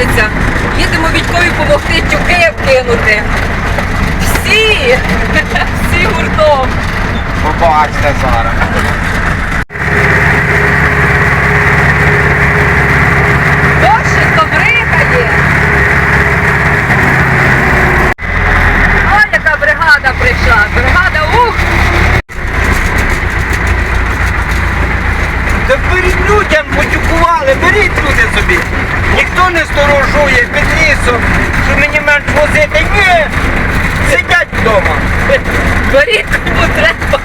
місяця. Їдемо Вітькові допомогти тюки вкинути. Всі, всі гуртом. Побачите зараз. Беріть людям, матюкували, беріть люди собі. Не сторожує під лісом, що мені менш возити. Ні, сидять вдома. Беріть кому треба.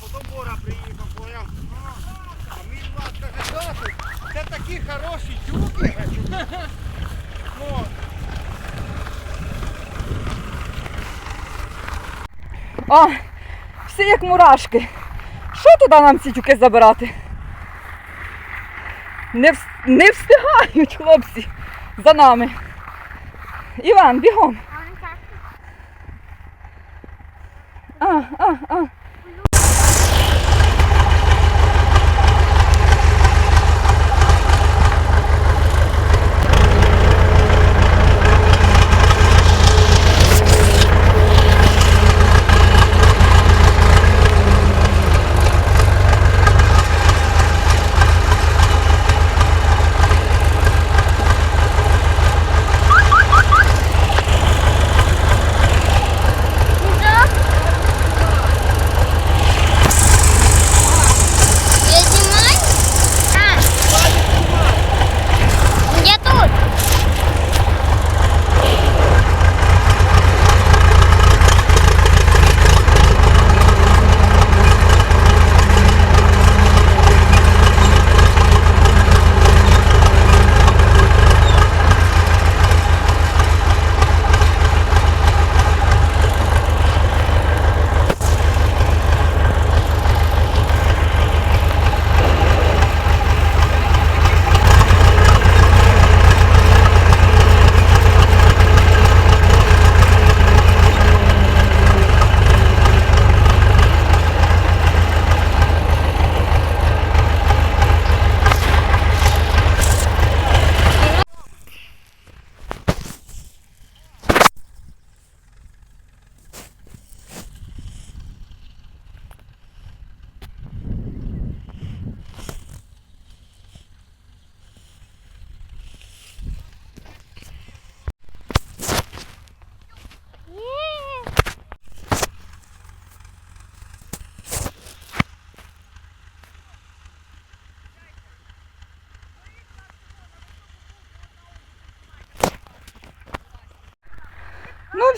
Потім Бора приїхав, поняв. А мій Влад каже, «Тату, це такі хороші тюки. Ну, О, всі як мурашки. Що туди нам ці тюки забирати? Не, вс- не встигають хлопці за нами. Іван, бігом. А, а, а.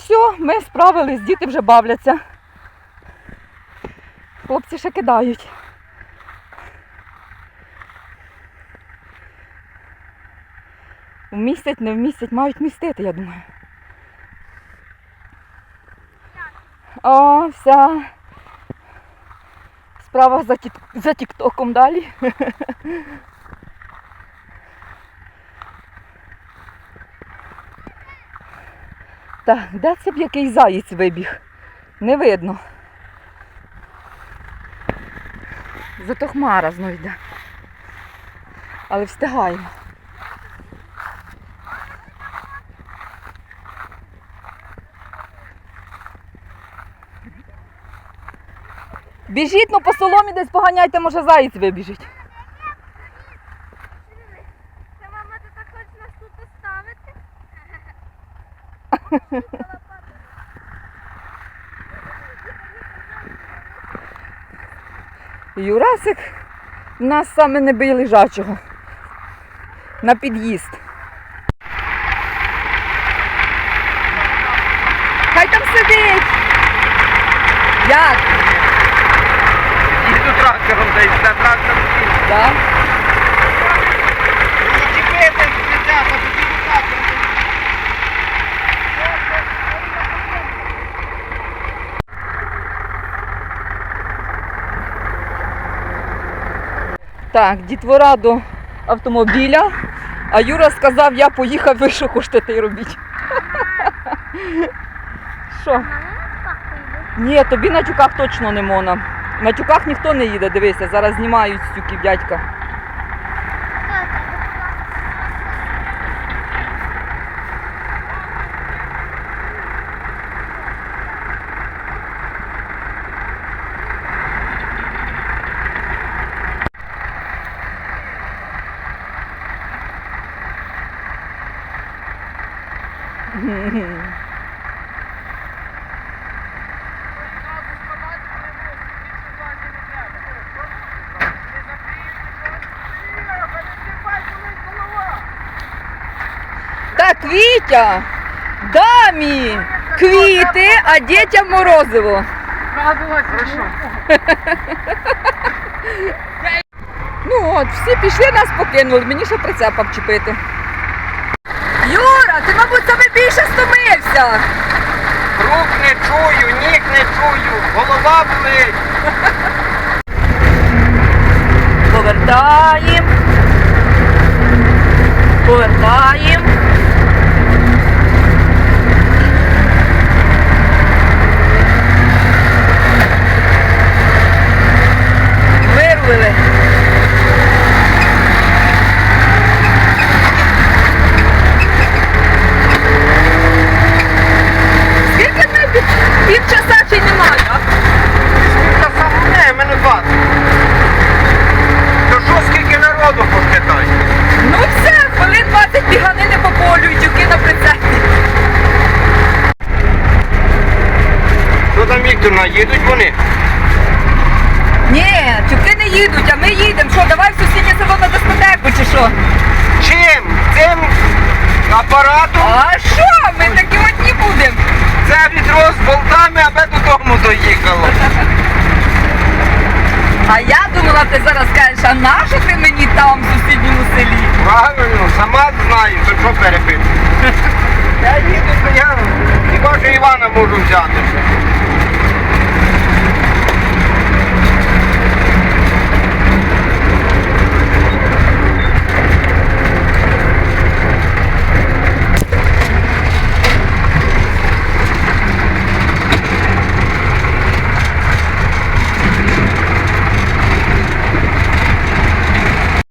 Все, ми справились, діти вже бавляться. Хлопці ще кидають. Вмістять, не вмістять, мають містити, я думаю. О, вся справа за, тік... за тіктоком далі. Та де це б який заєць вибіг? Не видно. Зато хмара знов йде. Але встигаємо. Біжіть, ну по соломі десь поганяйте, може заєць вибіжить. Це мама, ти так хочеш нас тут оставити? Юрасик в нас саме не бий лежачого. На під'їзд. Хай там сидить. Як? Їду трактором, й все трактор. Так? Не Так, дітвора до автомобіля, а Юра сказав, я поїхав, ви що хочете те й робіть. Що? Ні, тобі на тюках точно не можна. На тюках ніхто не їде, дивися, зараз знімають з тюків дядька. Так, Вітя, дамі квіти, а дітям морозиво. Ну от, всі пішли, нас покинули, мені ще прицепа вчепити. Юра, ти, мабуть, саме більше стомився. Рук не чую, ніг не чую, голова болить. Повертаємо. Повертаємо. Вирвали. Скільки ми пів, півчаса чи немає, так? Та сам не, мене бат. То що скільки народу пошкитай? Ну все, хвилин 20 біганини по полю і тюки на прицепі. Що їдуть вони? Ні, тюки не їдуть, а ми їдемо. Що, давай в сусіднє село на дискотеку чи що? Чим? Цим апаратом? А що? Ми такі одні будемо. Це відро з болтами, аби додому доїхало. А я думала, ти зараз скажеш, а нащо ти мені там в сусідньому селі? Правильно, сама знаю, то що перепити. Я їду, то я хіба що Івана можу взяти.